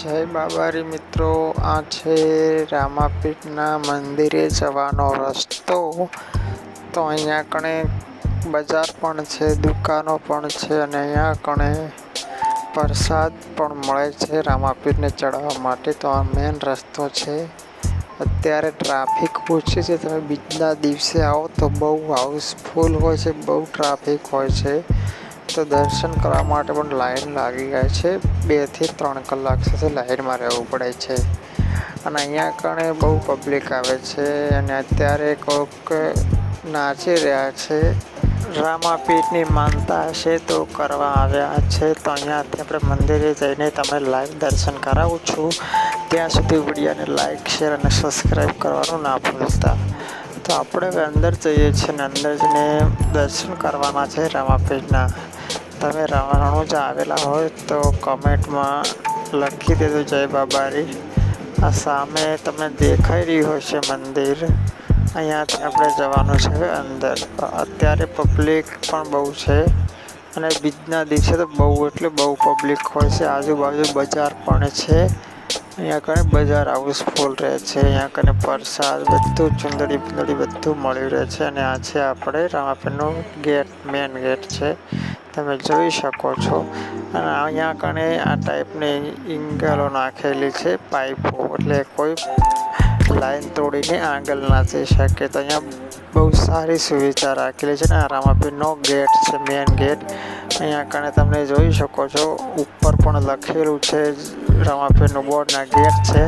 જય બાબારી મિત્રો, આ છે રામાપીઠના મંદિરે જવાનો રસ્તો. તો અહીંયા કણે બજાર પણ છે, દુકાનો પણ છે અને અહીંયા કણે પ્રસાદ પણ મળે છે રામાપીઠને ચડાવવા માટે. તો આ મેન રસ્તો છે. અત્યારે ટ્રાફિક ઓછી છે. તમે બીજના દિવસે આવો તો બહુ હાઉસફુલ હોય છે, બહુ ટ્રાફિક હોય છે. તો દર્શન કરવા માટે પણ લાઈન લાગી જાય છે. બેથી ત્રણ કલાક સુધી લાઈનમાં રહેવું પડે છે. અને અહીંયા કણે બહુ પબ્લિક આવે છે અને અત્યારે કોઈક નાચી રહ્યા છે. રામાપીઠની માનતા હશે તો કરવા આવ્યા છે. તો અહીંયાથી આપણે મંદિરે જઈને તમે લાઈવ દર્શન કરાવું છું. ત્યાં સુધી વિડીયોને લાઈક શેર અને સબસ્ક્રાઈબ કરવાનું ના ભૂલતા. તો આપણે અંદર જઈએ છીએ અને અંદર જઈને દર્શન કરવાના છે રામાપીઠના તમે રણુજા આવેલા હોય તો કમેન્ટમાં લખી દેજો જય બાબારી. આ સામે તમને દેખાઈ રહ્યું હશે મંદિર. અહીંયાથી આપણે જવાનું છે અંદર. અત્યારે પબ્લિક પણ બહુ છે અને બીજના દિવસે તો બહુ એટલે બહુ પબ્લિક હોય છે. આજુબાજુ બજાર પણ છે. અહીંયા કને બજાર હાઉસફુલ રહે છે. અહીંયા કને પ્રસાદ બધું, ચુંદડી બુંદડી બધું મળી રહે છે અને આ છે આપણે રામાપીરનું ગેટ મેન ગેટ છે. તમે જોઈ શકો છો. અને અહીંયા કણે આ ટાઈપની ઇંગલો નાખેલી છે, પાઇપો. એટલે કોઈ લાઈન તોડીને આગળ ના જઈ શકે. તો અહીંયા બહુ સારી સુવિધા રાખેલી છે ને આ રામાપીરનો ગેટ છે મેઇન ગેટ અહીંયા કણે તમે જોઈ શકો છો, ઉપર પણ લખેલું છે રામાપીરનું બોર્ડના ગેટ છે.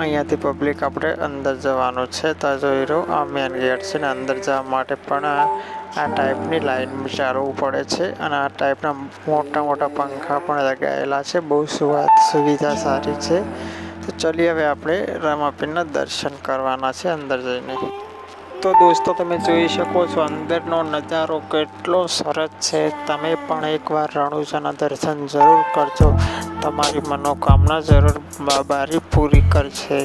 અહીંયાથી પબ્લિક આપણે અંદર જવાનું છે. તો જોઈ રહ્યો, આ મેન ગેટ છે ને અંદર જવા માટે પણ આ ટાઈપની લાઈન ચાલવું પડે છે. અને આ ટાઈપના મોટા મોટા પંખા પણ લગાવેલા છે. બહુ સુવાત સુવિધા સારી છે. તો ચલીએ હવે આપણે રામાપીરના દર્શન કરવાના છે અંદર જઈને. તો દોસ્તો, તમે જોઈ શકો છો, અંદરનો નજારો કેટલો સરસ છે. તમે પણ એકવાર રણુજાના દર્શન જરૂર કરજો. તમારી મનોકામના જરૂર બાબારી પૂરી કરશે.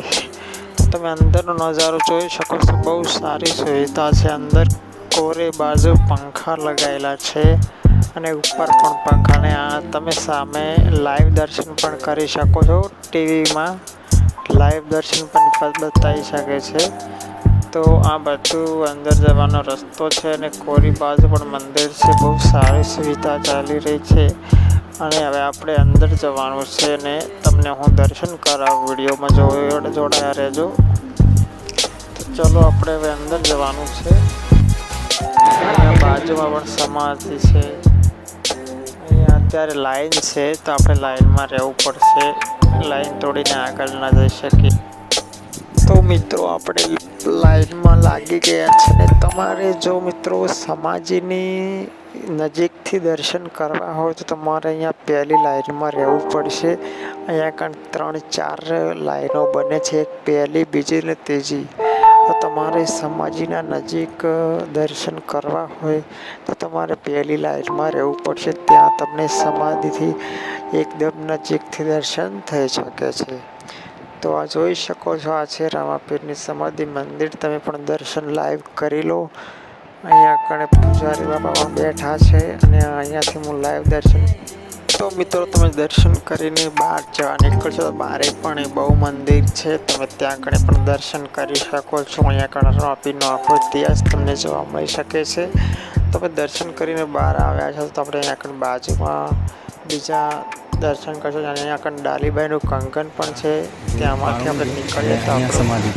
તમે અંદરનો નજારો જોઈ શકો છો, બહુ સારી સુવિધા છે. અંદર કોરે બાજુ પંખા લગાવેલા છે અને ઉપર પણ પંખાને આ તમે સામે લાઈવ દર્શન પણ કરી શકો છો. ટીવીમાં લાઈવ દર્શન પણ બતાવી શકે છે. તો આ બધું અંદર જવાનો રસ્તો છે અને કોરી બાજુ પણ મંદિર છે. બહુ સારી સુવિધા ચાલી રહી છે. અને હવે આપણે અંદર જવાનું છે ને તમને હું દર્શન કરાવું, વિડીયોમાં જોડે જોડાયા રહેજો. તો ચલો આપણે હવે અંદર જવાનું છે. અહીંયા બાજુમાં પણ સમાધિ છે. અહીંયા અત્યારે લાઈન છે તો આપણે લાઈનમાં રહેવું પડશે. લાઈન તોડીને આગળ ના જઈ શકીએ. મિત્રો, આપણે લાઈનમાં લાગી ગયા છે ને તમારે જો મિત્રો સમાજીની નજીકથી દર્શન કરવા હોય તો તમારે અહીંયા પહેલી લાઈનમાં રહેવું પડશે. અહીંયા કાંઈ ત્રણ ચાર લાઈનો બને છે, એક પહેલી, બીજી ને ત્રીજી. તો તમારે સમાજીના નજીક દર્શન કરવા હોય તો તમારે પહેલી લાઈનમાં રહેવું પડશે. ત્યાં તમને સમાધિથી એકદમ નજીકથી દર્શન થઈ શકે છે. તો આ જોઈ શકો છો, આ છે રામાપીરની સમાધિ મંદિર. તમે પણ દર્શન લાઈવ કરી લો. અહીંયા કણે પૂજારી બાબા પણ બેઠા છે અને અહીંયાથી હું લાઈવ દર્શન તો મિત્રો તમે દર્શન કરીને બહાર જવા નીકળશો. તો બારે પણ એ બહુ મંદિર છે. તમે ત્યાં કણે પણ દર્શન કરી શકો છો. અહીંયા કણે રામાપીરનો આખો ઇતિહાસ તમને જોવા મળી શકે છે. તમે દર્શન કરીને બહાર આવ્યા છો તો આપણે અહીંયા આગળ બાજુમાં બીજા દર્શન કરશો. અને અહીંયા આગળ ડાલીબાઈનું કંકન પણ છે. ત્યાંમાંથી આપણે નીકળીએ તો આપણે